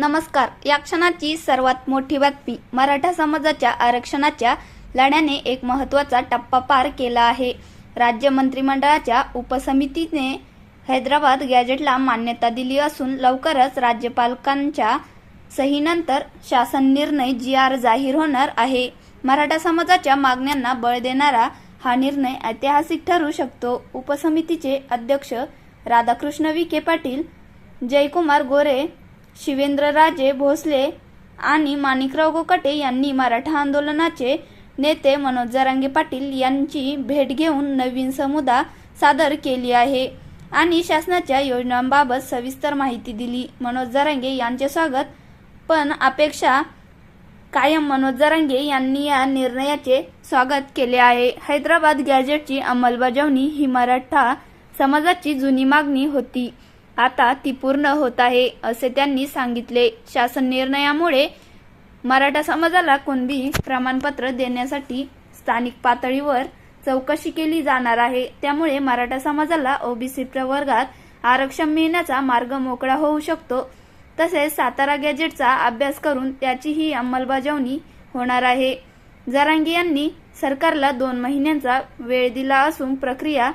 नमस्कार. या क्षणाची सर्वात मोठी बातमी मराठा समाजाच्या आरक्षणाच्या लढ्याने एक महत्त्वाचा टप्पा पार केला आहे. राज्य मंत्रिमंडळाच्या उपसमितीने हैदराबाद गॅजेटला मान्यता दिली असून लवकरच राज्यपालकांच्या सहीनंतर शासन निर्णय जी आर जाहीर होणार आहे. मराठा समाजाच्या मागण्यांना बळ देणारा हा निर्णय ऐतिहासिक ठरू शकतो. उपसमितीचे अध्यक्ष राधाकृष्ण विखे पाटील जयकुमार गोरे शिवेंद्रराजे भोसले आणि माणिकराव गोकटे यांनी मराठा आंदोलनाचे नेते मनोज जरांगे पाटील यांची भेट घेऊन नवीन समुदा सादर केली आहे आणि शासनाच्या योजनांबाबत सविस्तर माहिती दिली. मनोज जरांगे यांचे स्वागत. पण अपेक्षा कायम मनोज जरांगे यांनी या निर्णयाचे स्वागत केले आहे. हैदराबाद गॅजेटची अंमलबजावणी ही मराठा समाजाची जुनी मागणी होती. आता ती पूर्ण होत आहे असे त्यांनी सांगितले. शासन निर्णयामुळे मराठा समाजाला कुणबी प्रमाणपत्र देण्यासाठी स्थानिक पातळीवर चौकशी केली जाणार आहे. त्यामुळे मराठा समाजाला ओबीसी प्रवर्गात आरक्षण मिळण्याचा मार्ग मोकळा होऊ शकतो. तसेच सातारा गॅजेटचा अभ्यास करून त्याचीही अंमलबजावणी होणार आहे. जरांगी यांनी सरकारला दोन महिन्यांचा वेळ दिला असून प्रक्रिया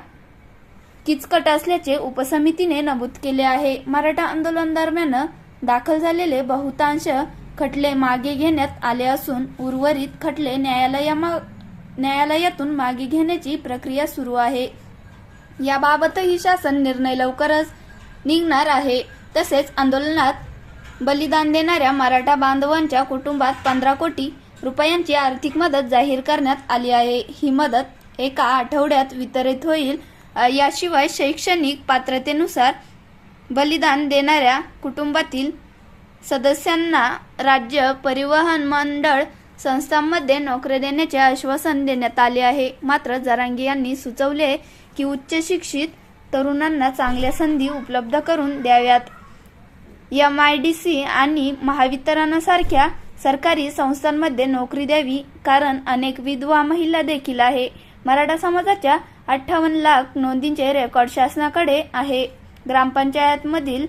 किचकट असल्याचे उपसमितीने नमूद केले आहे. मराठा आंदोलन दरम्यान दाखल झालेले बहुतांश खटले मागे घेण्यात आले असून उर्वरित खटले न्यायालयामा न्यायालयातून मागे घेण्याची प्रक्रिया सुरू आहे. याबाबतही शासन निर्णय लवकरच निघणार आहे. तसेच आंदोलनात बलिदान देणाऱ्या मराठा बांधवांच्या कुटुंबात पंधरा कोटी रुपयांची आर्थिक मदत जाहीर करण्यात आली आहे. ही मदत एका आठवड्यात वितरित होईल याशिवाय शैक्षणिक पात्रतेनुसार बलिदान देणाऱ्या कुटुंबातील सदस्यांना राज्य परिवहन मंडळ संस्थांमध्ये नोकरी देण्याचे आश्वासन देण्यात आले आहे. मात्र जरांगी यांनी सुचवले की उच्च शिक्षित तरुणांना चांगल्या संधी उपलब्ध करून द्याव्यात. एम आय डी सी आणि महावितरणासारख्या सरकारी संस्थांमध्ये नोकरी द्यावी कारण अनेक विधवा महिला देखील आहे. मराठा समाजाच्या अठ्ठावन्न लाख नोंदींचे रेकॉर्ड शासनाकडे आहे. ग्रामपंचायतमधील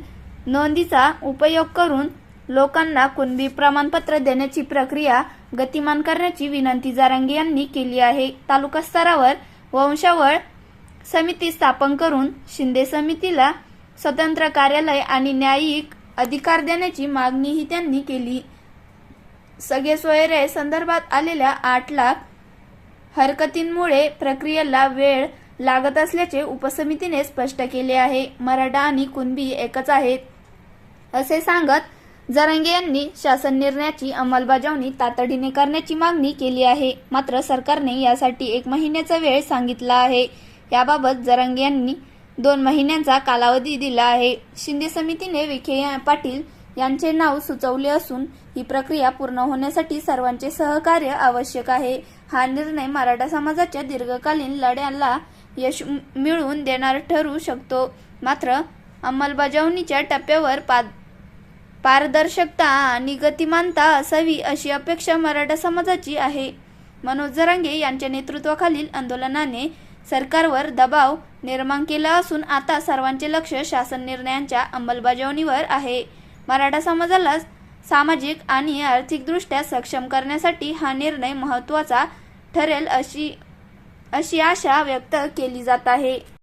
नोंदीचा उपयोग करून लोकांना कुणबी प्रमाणपत्र देण्याची प्रक्रिया गतिमान करण्याची विनंती जारांगे यांनी केली आहे. तालुका स्तरावर वंशावळ समिती स्थापन करून शिंदे समितीला स्वतंत्र कार्यालय आणि न्यायिक अधिकार देण्याची मागणीही त्यांनी केली. सगळे सोयरे संदर्भात आलेल्या आठ लाख हरकतींमुळे प्रक्रियेला वेळ लागत असल्याचे उपसमितीने स्पष्ट केले आहे. मराठा आणि कुणबी एकच आहेत. असे सांगत जरांगे यांनी शासन निर्णयाची अंमलबजावणी तातडीने करण्याची मागणी केली आहे. मात्र सरकारने यासाठी एक महिन्याचा वेळ सांगितला आहे. याबाबत जरांगे यांनी दोन महिन्यांचा कालावधी दिला आहे. शिंदे समितीने विखे पाटील यांचे नाव सुचवले असून ही प्रक्रिया पूर्ण होण्यासाठी सर्वांचे सहकार्य आवश्यक आहे. हा निर्णय मराठा समाजाच्या दीर्घकालीन लढ्याला यश मिळवून देणार ठरू शकतो. मात्र अंमलबजावणीच्या टप्प्यावर पा पारदर्शकता आणि गतिमानता असावी अशी अपेक्षा मराठा समाजाची आहे. मनोज जरांगे यांच्या नेतृत्वाखालील आंदोलनाने सरकारवर दबाव निर्माण केला असून आता सर्वांचे लक्ष शासन निर्णयांच्या अंमलबजावणीवर आहे. मराठा समाजाला सामाजिक आणि आर्थिकदृष्ट्या सक्षम करण्यासाठी हा निर्णय महत्त्वाचा ठरेल अशी अशी आशा व्यक्त केली जात आहे.